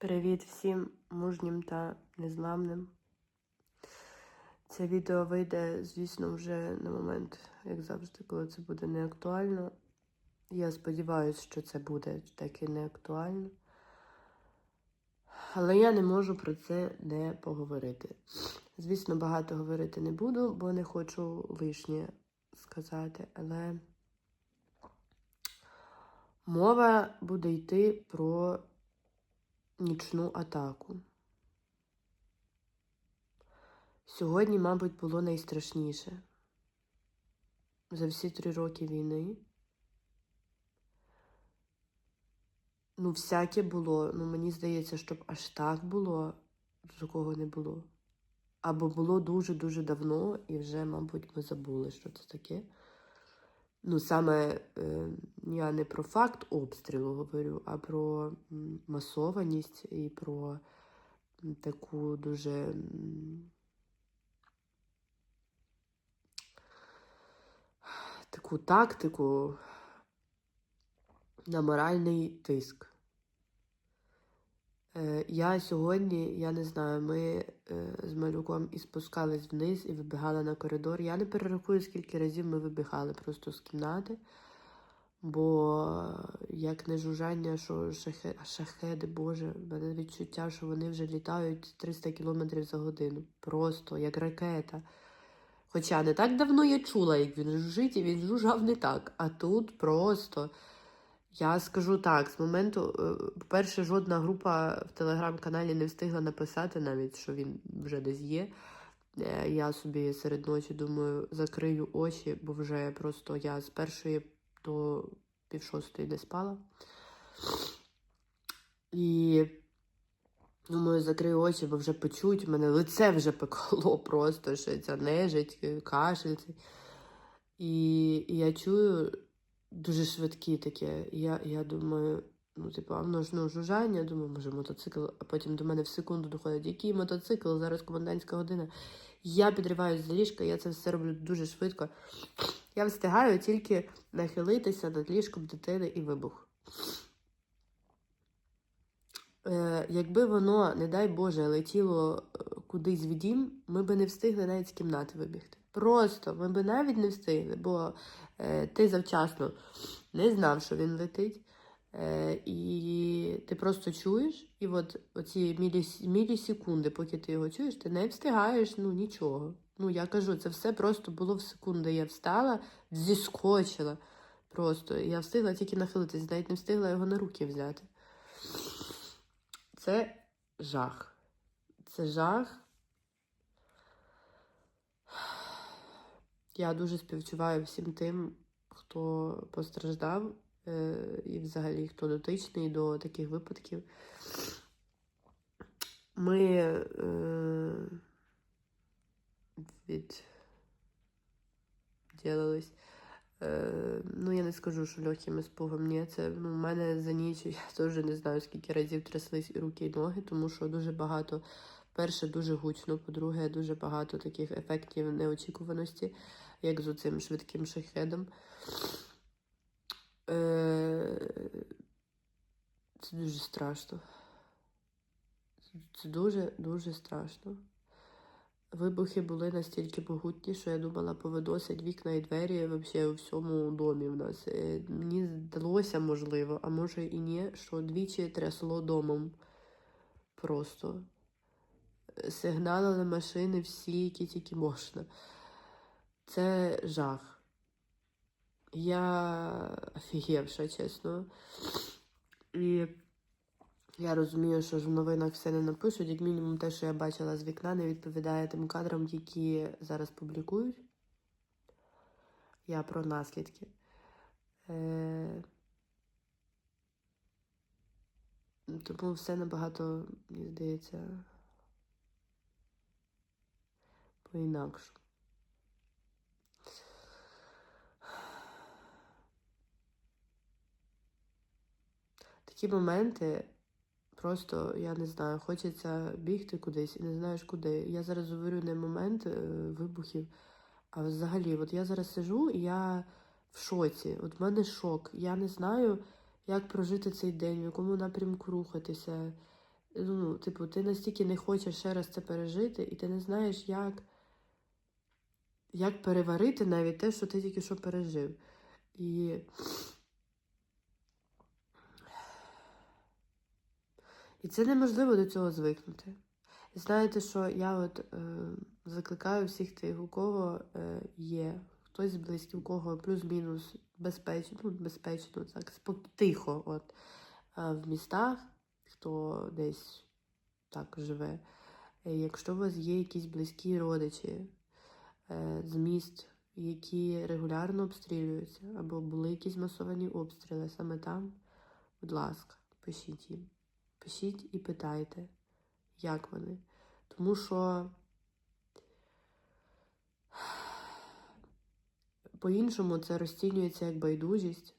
Привіт всім мужнім та незламним. Це відео вийде, звісно, вже на момент, як завжди, коли це буде не актуально. Я сподіваюся, що це буде таки не актуально. Але я не можу про це не поговорити. Звісно, багато говорити не буду, бо не хочу лишнє сказати, але мова буде йти про нічну атаку. Сьогодні, мабуть, було найстрашніше за всі три роки війни. Ну, всяке було. Ну, мені здається, щоб аж так було, такого не було. Або було дуже-дуже давно, і вже, мабуть, ми забули, що це таке. Ну, саме е, я не про факт обстрілу говорю, а про масованість і про таку дуже таку тактику на моральний тиск. Е, Я сьогодні, я не знаю, ми е, з малюком і спускались вниз і вибігали на коридор. Я не перерахую, скільки разів ми вибігали просто з кімнати. Бо як не жужжання, що шахе, шахеди, Боже, в мене відчуття, що вони вже літають 300 км за годину. Просто як ракета. Хоча не так давно я чула, як він жужжить, і він жужжав не так. А тут просто. Я скажу так, з моменту, е, по-перше, жодна група в телеграм-каналі не встигла написати навіть, що він вже десь є. Е, Я собі серед ночі думаю, закрию очі, бо вже просто я з першої до пів шостої не спала. І думаю, закрию очі, бо вже почуть, мене лице вже пекло просто, що ця нежить, кашель. І, і я чую дуже швидкі таке. Я, я думаю, ну, типу, а воно ж ну, жужжання, думаю, може мотоцикл, а потім до мене в секунду доходить, який мотоцикл, зараз комендантська година. Я підриваюсь за ліжка, я це все роблю дуже швидко. Я встигаю тільки нахилитися над ліжком дитини і вибух. Е, якби воно, не дай Боже, летіло е, кудись в дім, ми би не встигли навіть з кімнати вибігти. Просто ми би навіть не встигли, бо е, ти завчасно не знав, що він летить. Е, і ти просто чуєш, і от оці міліс, мілісекунди, поки ти його чуєш, ти не встигаєш ну нічого. Ну, я кажу, це все просто було в секунди. Я встала, зіскочила. Просто я встигла тільки нахилитись, навіть не встигла його на руки взяти. Це жах. Це жах. Я дуже співчуваю всім тим, хто постраждав, е, і взагалі хто дотичний до таких випадків. Ми е, відділились. Е, ну, я не скажу, що легким іспугом. Ні, це ну, мене за ніч я теж не знаю, скільки разів тряслись і руки, і ноги, тому що дуже багато. Перше, дуже гучно, по-друге, дуже багато таких ефектів неочікуваності, як з оцим швидким шахедом. Е, Це дуже страшно. Це дуже-дуже страшно. Вибухи були настільки могутні, що я думала, повидосять вікна і двері вообще у всьому домі в нас. Е, Мені здалося, можливо, а може і ні, що двічі трясло домом. Просто. Сигналили машини всі, які тільки можна. Це жах. Я офігівша, чесно. І я розумію, що ж в новинах все не напишуть. Як мінімум, те, що я бачила з вікна, не відповідає тим кадрам, які зараз публікують. Я про наслідки. Е... Тому все набагато, мені здається, по-інакше. Такі моменти. Просто, я не знаю, хочеться бігти кудись і не знаєш куди. Я зараз говорю не момент е, вибухів, а взагалі, от я зараз сижу і я в шоці. От в мене шок. Я не знаю, як прожити цей день, в якому напрямку рухатися. Ну, типу, ти настільки не хочеш ще раз це пережити, і ти не знаєш, як, як переварити навіть те, що ти тільки що пережив. І І це неможливо до цього звикнути. І знаєте, що я от е, закликаю всіх тих, у кого е, є хтось з близьких, у кого плюс-мінус безпечно, ну, безпечно, так, тихо от, е, в містах, хто десь так живе. Е, Якщо у вас є якісь близькі родичі е, з міст, які регулярно обстрілюються, або були якісь масовані обстріли саме там, будь ласка, пишіть їм. Пишіть і питайте, як вони. Тому що по-іншому це розцінюється як байдужість.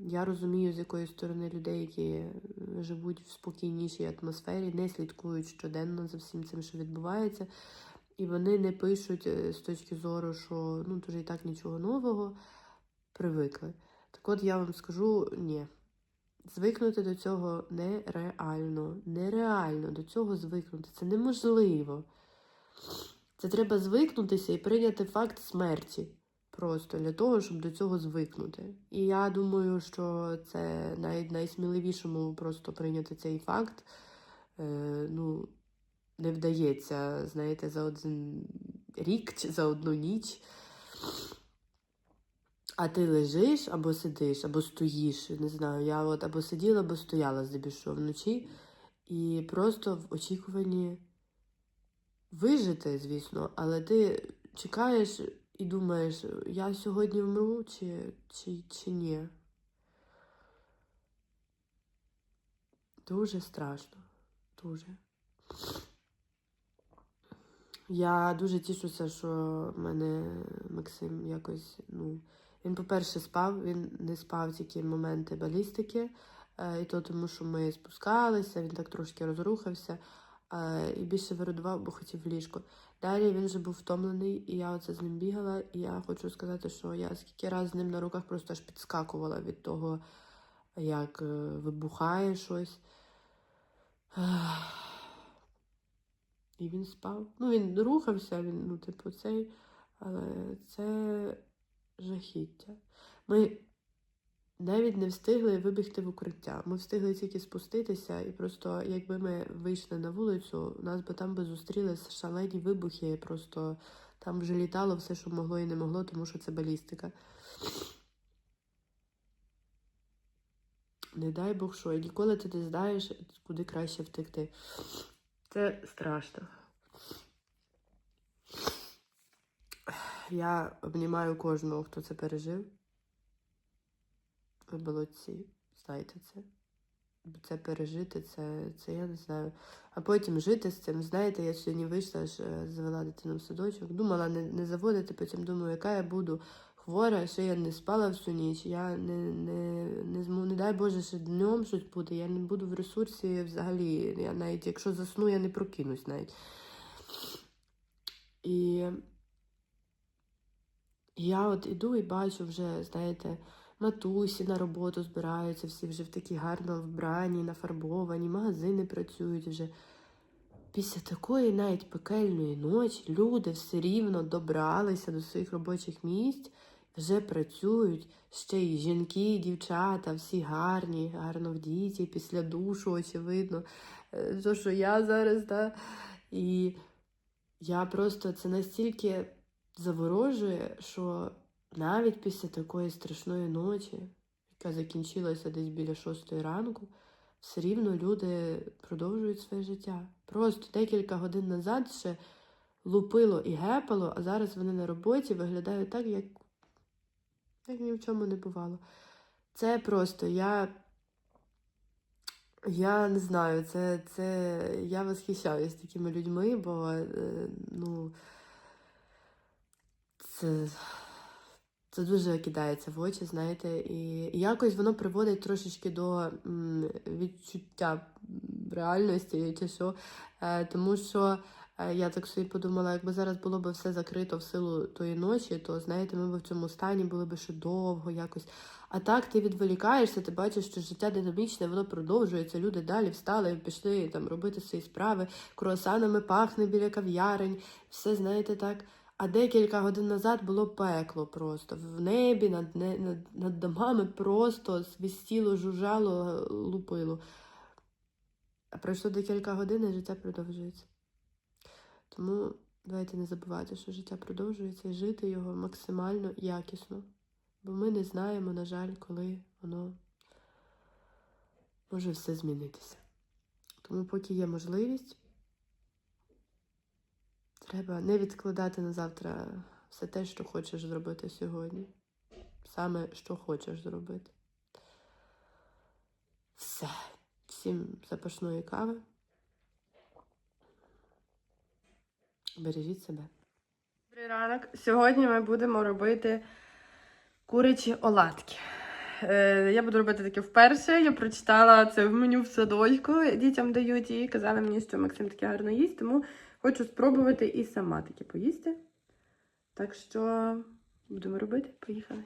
Я розумію, з якої сторони людей, які живуть в спокійнішій атмосфері, не слідкують щоденно за всім цим, що відбувається. І вони не пишуть е, з точки зору, що ну, дуже і так нічого нового, привикли. Так от я вам скажу ні. Звикнути до цього нереально. Нереально до цього звикнути. Це неможливо. Це треба звикнутися і прийняти факт смерті. Просто для того, щоб до цього звикнути. І я думаю, що це навіть найсміливішому просто прийняти цей факт. Е, ну, не вдається, знаєте, за один рік чи за одну ніч. А ти лежиш або сидиш, або стоїш. Не знаю, я от або сиділа, або стояла здебільшого вночі. І просто в очікуванні вижити, звісно, але ти чекаєш і думаєш, я сьогодні вмру чи, чи, чи ні. Дуже страшно. Дуже. Я дуже тішуся, що мене Максим якось, ну, він, по-перше, спав, він не спав тільки моменти балістики, е, і то тому, що ми спускалися, він так трошки розрухався е, і більше виродував, бо хотів в ліжко. Далі він вже був втомлений, і я оце з ним бігала, і я хочу сказати, що я скільки разів з ним на руках просто аж підскакувала від того, як е, вибухає щось. І він спав. Ну, він рухався, він, ну, типу, цей, але це жахіття. Ми навіть не встигли вибігти в укриття. Ми встигли тільки спуститися, і просто, якби ми вийшли на вулицю, нас би там би зустріли шалені вибухи. Просто там вже літало все, що могло і не могло, тому що це балістика. Не дай Бог що, і ніколи ти не знаєш, куди краще втекти. Це страшно. Я обнімаю кожного, хто це пережив. Ви молодці, знаєте це. Це пережити, це, це я не знаю. А потім жити з цим. Знаєте, я сьогодні вийшла, аж е, завела дитину в садочок. Думала не, не заводити, потім думаю, яка я буду хвора, що я не спала всю ніч. Я не, не, не, зму, не дай Боже, що днем щось буде. Я не буду в ресурсі взагалі. Я навіть, якщо засну, я не прокинусь навіть. І я от іду і бачу вже, знаєте, матусі на роботу збираються, всі вже в такі гарно вбрані, нафарбовані, магазини працюють вже. Після такої навіть пекельної ночі люди все рівно добралися до своїх робочих місць, вже працюють, ще й жінки, і дівчата, всі гарні, гарно вдіті, після душу, очевидно. Е, То, що я зараз, да? і я просто це настільки заворожує, що навіть після такої страшної ночі, яка закінчилася десь біля шостої ранку, все рівно люди продовжують своє життя. Просто декілька годин назад ще лупило і гепало, а зараз вони на роботі виглядають так, як, як ні в чому не бувало. Це просто я. Я не знаю, це, це я восхищаюсь такими людьми, бо е, ну, це, це дуже кидається в очі, знаєте, і якось воно приводить трошечки до відчуття реальності чи що. Е, тому що е, я так собі подумала, якби зараз було б все закрито в силу тої ночі, то знаєте, ми б в цьому стані були б ще довго якось. А так ти відволікаєшся, ти бачиш, що життя динамічне, воно продовжується. Люди далі встали, пішли там робити свої справи, круасанами пахне біля кав'ярень, все знаєте так. А декілька годин назад було пекло просто. В небі над, над, над домами просто свистіло, жужжало, лупило. А пройшло декілька годин, і життя продовжується. Тому давайте не забувати, що життя продовжується і жити його максимально якісно. Бо ми не знаємо, на жаль, коли воно може все змінитися. Тому, поки є можливість, треба не відкладати на завтра все те, що хочеш зробити сьогодні. Саме що хочеш зробити. Все. Всім запашної кави. Бережіть себе. Добрий ранок. Сьогодні ми будемо робити курячі оладки. Е, я буду робити таке вперше. Я прочитала це в меню в садочку. Дітям дають і казали мені, що Максим таке гарно їсть, тому хочу спробувати і сама таке поїсти. Так що будемо робити. Поїхали.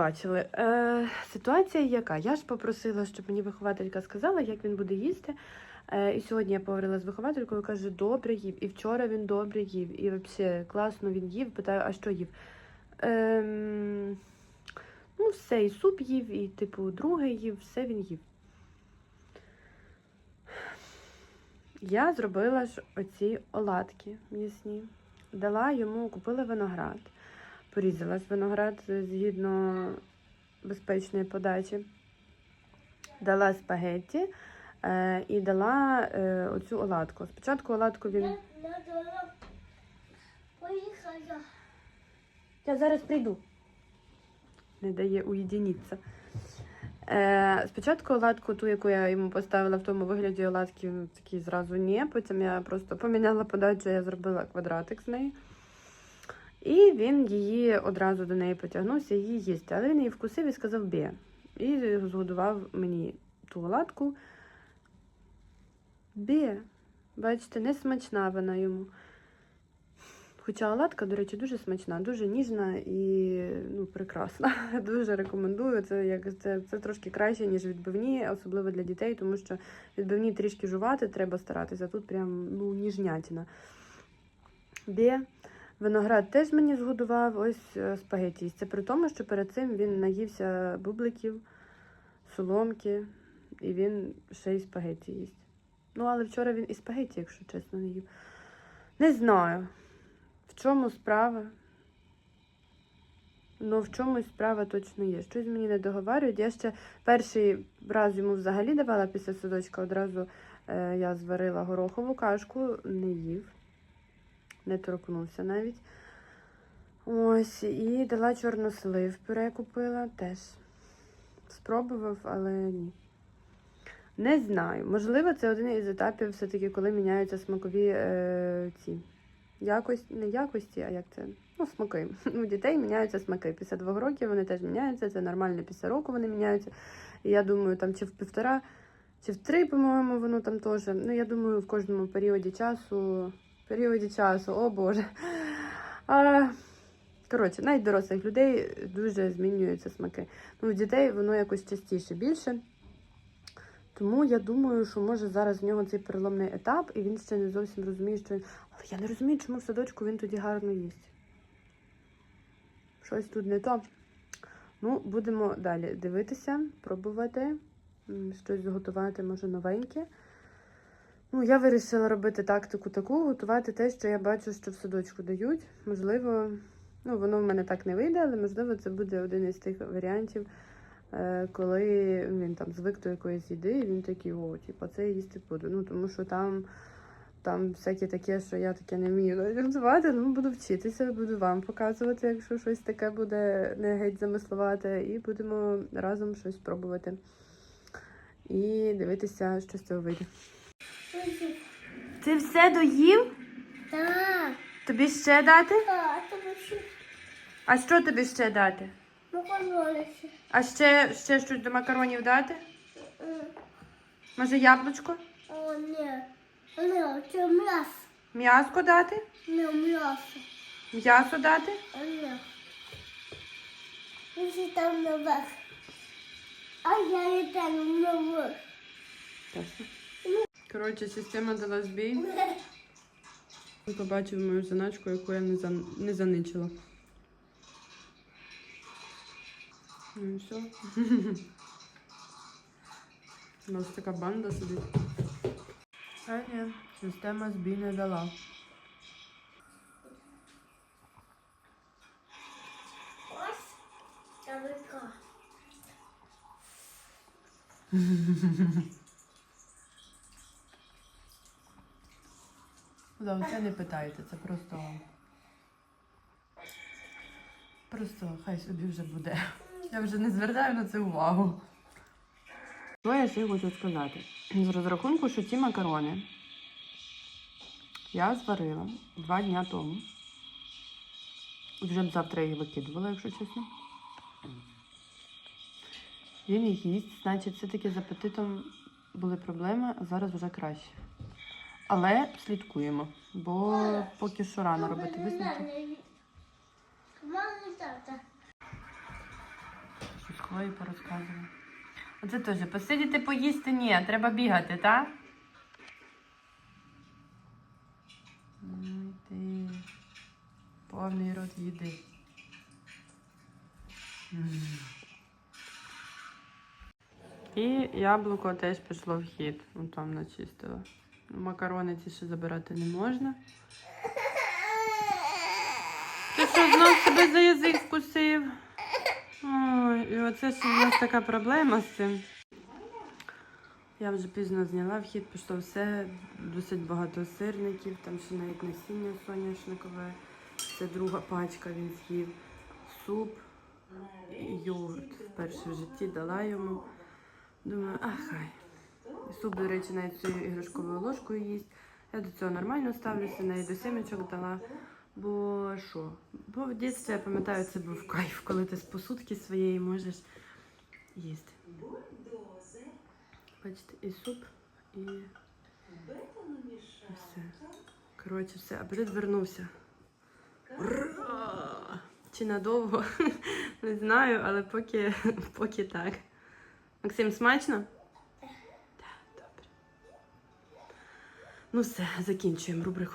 Бачили. Е, ситуація яка? Я ж попросила, щоб мені вихователька сказала, як він буде їсти. Е, і сьогодні я поговорила з вихователькою, каже, добре їв. І вчора він добре їв. І взагалі класно він їв. Питаю, а що їв? Ем, ну, все, і суп їв, і, типу, друге їв, все він їв. Я зробила ж оці оладки м'ясні. Дала йому, купила виноград. Порізала виноград згідно безпечної подачі. Дала спагетті е, і дала е, оцю оладку. Спочатку оладку він. Поїхала. Я зараз прийду. Не дає уєдинитися. Е, спочатку оладку, ту, яку я йому поставила в тому вигляді оладки, він такий зразу ні. Потім я просто поміняла подачу, я зробила квадратик з неї. І він її одразу до неї потягнувся її їсти. Але він її вкусив і сказав бє. І згодував мені ту оладку. Бє. Бачите, не смачна вона йому. Хоча оладка, до речі, дуже смачна, дуже ніжна і ну, прекрасна. Дуже рекомендую. Це як це, це трошки краще, ніж відбивні, особливо для дітей, тому що відбивні трішки жувати, треба старатися. Тут прям ну, ніжнятіна. Бє. Виноград теж мені згодував, ось е, спагеті. Це при тому, що перед цим він наївся бубликів, соломки, і він ще й спагеті їсть. Ну, але вчора він і спагеті, якщо чесно, не їв. Не знаю, в чому справа. Ну, в чомусь справа точно є. Щось мені не договарюють. Я ще перший раз йому взагалі давала після садочка одразу Е, я зварила горохову кашку, не їв, не торкнувся навіть. Ось, і дала чорнослив пюре купила теж. Спробував, але ні. Не знаю. Можливо, це один із етапів, все-таки, коли міняються смакові е, ці якості, не якості, а як це? Ну, смаки. У дітей міняються смаки. Після двох років вони теж міняються. Це нормально після року вони міняються. І я думаю, там чи в півтора, чи в три, по-моєму, воно там теж. Ну, я думаю, в кожному періоді часу. Періоді часу, о Боже. А, коротше, навіть дорослих людей дуже змінюються смаки. Ну, у дітей воно якось частіше більше. Тому я думаю, що може зараз в нього цей переломний етап, і він ще не зовсім розуміє, що він. Але я не розумію, чому в садочку він тоді гарно їсть. Щось тут не то. Ну, будемо далі дивитися, пробувати, щось зготувати, може, новеньке. Ну, я вирішила робити тактику таку, готувати те, що я бачу, що в садочку дають. Можливо, ну, воно в мене так не вийде, але можливо, це буде один із тих варіантів, е, коли він там звик до якоїсь їди, і він такий, о, типу, це я їсти буду. Ну, тому що там, там всяке таке, що я таке не вмію готувати, ну буду вчитися, буду вам показувати, якщо щось таке буде не геть замислувати, і будемо разом щось пробувати. І дивитися, що з цього вийде. Ти все доїв? Так, Тобі ще дати? так, тому що А що тобі ще дати? покололися. А ще, ще щось до макаронів дати? Може, яблучко? О, ні. Ні, це м'ясо. М'яско дати? Не м'ясо. М'ясо дати? Ні. Він там наверх. А я там наверх. Коротше, система дала збій. Він побачив мою заначку, яку я не, зан... не заничила. Ну і все. У нас така банда сидить. А ні, система збій не дала. Ось табика. Да, це не питайте, це просто. Просто хай собі вже буде. Я вже не звертаю на це увагу. Що я ще хочу сказати? З розрахунку, що ці макарони я зварила два дня тому. Вже б завтра їх викидувала, якщо чесно. Він їх їсть, значить, все-таки з апетитом були проблеми, а зараз вже краще. Але слідкуємо, бо поки що рано робити висновки. Щось Хлої порозказувала. Оце теж посидіти поїсти ні, треба бігати, так? Повний рот їди. І яблуко теж пішло в хід. Ну там начистила. Макарони ці ще забирати не можна. Ти що знов себе за язик вкусив? Ой, і оце ж у нас така проблема з цим. Я вже пізно зняла вхід, пішло все, досить багато сирників, там ще навіть насіння соняшникове. Це друга пачка він з'їв. Суп йогурт. Вперше в житті дала йому. Думаю, а хай. Суп, до речі, навіть цією іграшковою ложкою їсть. Я до цього нормально ставлюся, навіть до семечок дала. Бо що? Бо в дитинстві, я пам'ятаю, це був кайф, коли ти з посудки своєї можеш їсти. Бачите, і суп, і, і все. Коротше, все, апетит вернувся. Ура! Чи надовго? Не знаю, але поки, поки так. Максим, смачно? Ну все, закінчуємо рубрику.